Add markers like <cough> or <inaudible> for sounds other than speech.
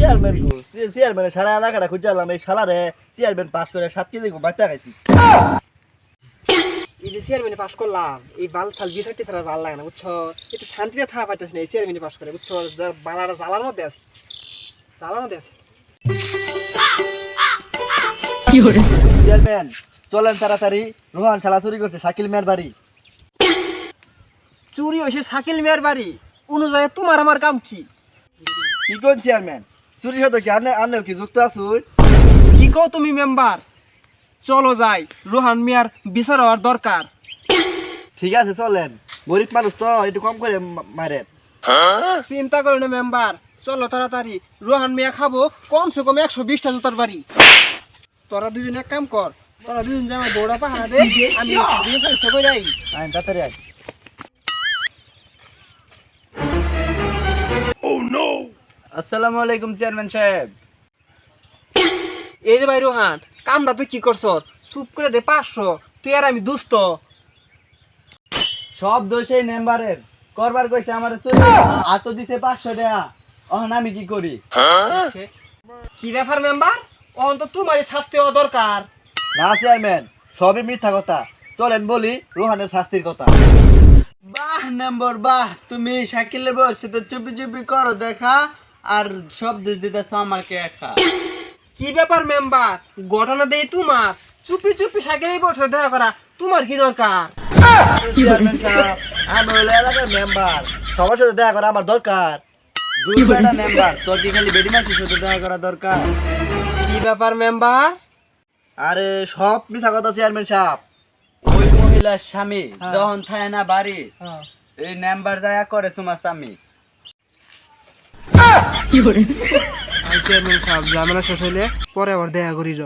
Chairman গো chairman সারা এলাকাটা খুঁজালাম এই শালারে chairman pass করে সাত কেজি বাচ্চা খাইছি। এই যে চেয়ারম্যানে পাস করলাম এই বাল সাল বিয়ে সাথে ছাড়া ভালো লাগে না বুঝছ? একটু শান্তিতে থাকা পাইতেছি না এই চেয়ারম্যানে পাস করে বুঝছ? যার বালাটা জ্বালার মধ্যে আছে জ্বালার মধ্যে আছে। চেয়ারম্যান চলেন তাড়াতাড়ি রোহান শালা চুরি করছে শাকিল মেয়ের বাড়ি। চুরি হয়েছে শাকিল মিয়ার বাড়ি অনুযায়ী তোমার আমার কাম কি? কি কোন চেয়ারম্যান? চুরি কি? আনে আনে কি? যুক্ত আসুন কি কও তুমি মেম্বার? চলো যাই। রোহান মিয়ার বিচার হওয়ার দরকার। ঠিক আছে চলেন। গরিব মানুষ তো একটু কম করে মা- মারেন চিন্তা করো না মেম্বার। চলো তাড়াতাড়ি। রোহান মিয়া খাব কমসে কম একশো বিশটা জুতার বাড়ি। তোরা দুজন এক কাম কর। তোরা দুজন যে আমার বউটা পাহাড়া আমি <laughs> দুজন করে যাই। আইন তাড়াতাড়ি আইন আসসালামু আলাইকুম চেয়ারম্যান সাহেব। এই যে ভাই রোহান কামটা তুই কি করছ চুপ করে দে পাঁচশো। তুই আর আমি দুস্থ। সব দোষই মেম্বারের। করবার কইছে আমার চুরি আত দিছে পাঁচশো টাকা। অহন আমি কি করি? কি ব্যাপার মেম্বার? অন তো তোমারই শাস্তি হওয়া দরকার। না চেয়ারম্যান সবই মিথ্যা কথা। চলেন বলি রোহানের শাস্তির কথা। বাহ নম্বর বাহ। তুমি শাকিলের বয়সে তো চুপি চুপি করো দেখা। আর সব দোষ দিতেছ আমাকে একা। কি ব্যাপার মেম্বার? ঘটনা দেই তোমার। চুপি চুপি সাইকেলেই বসে দেখা করা তোমার কি দরকার? চেয়ারম্যান সাহেব আমি হলো এলাকার মেম্বার। সবার সাথে দেখা করা আমার দরকার। দুই বেটা মেম্বার তোর কি খালি বেডি মাসির সাথে দেখা করা দরকার? কি ব্যাপার মেম্বার? আরে সব মিথ্যা কথা চেয়ারম্যান সাহেব। ওই মহিলার স্বামী হ্যাঁ। যখন থাকে না বাড়ি এই নাম্বার যায় করে তোমার স্বামী। আমি চেয়ারম্যান খাব ঝামেলা শেষ হইলে পরে আবার দেখা করিল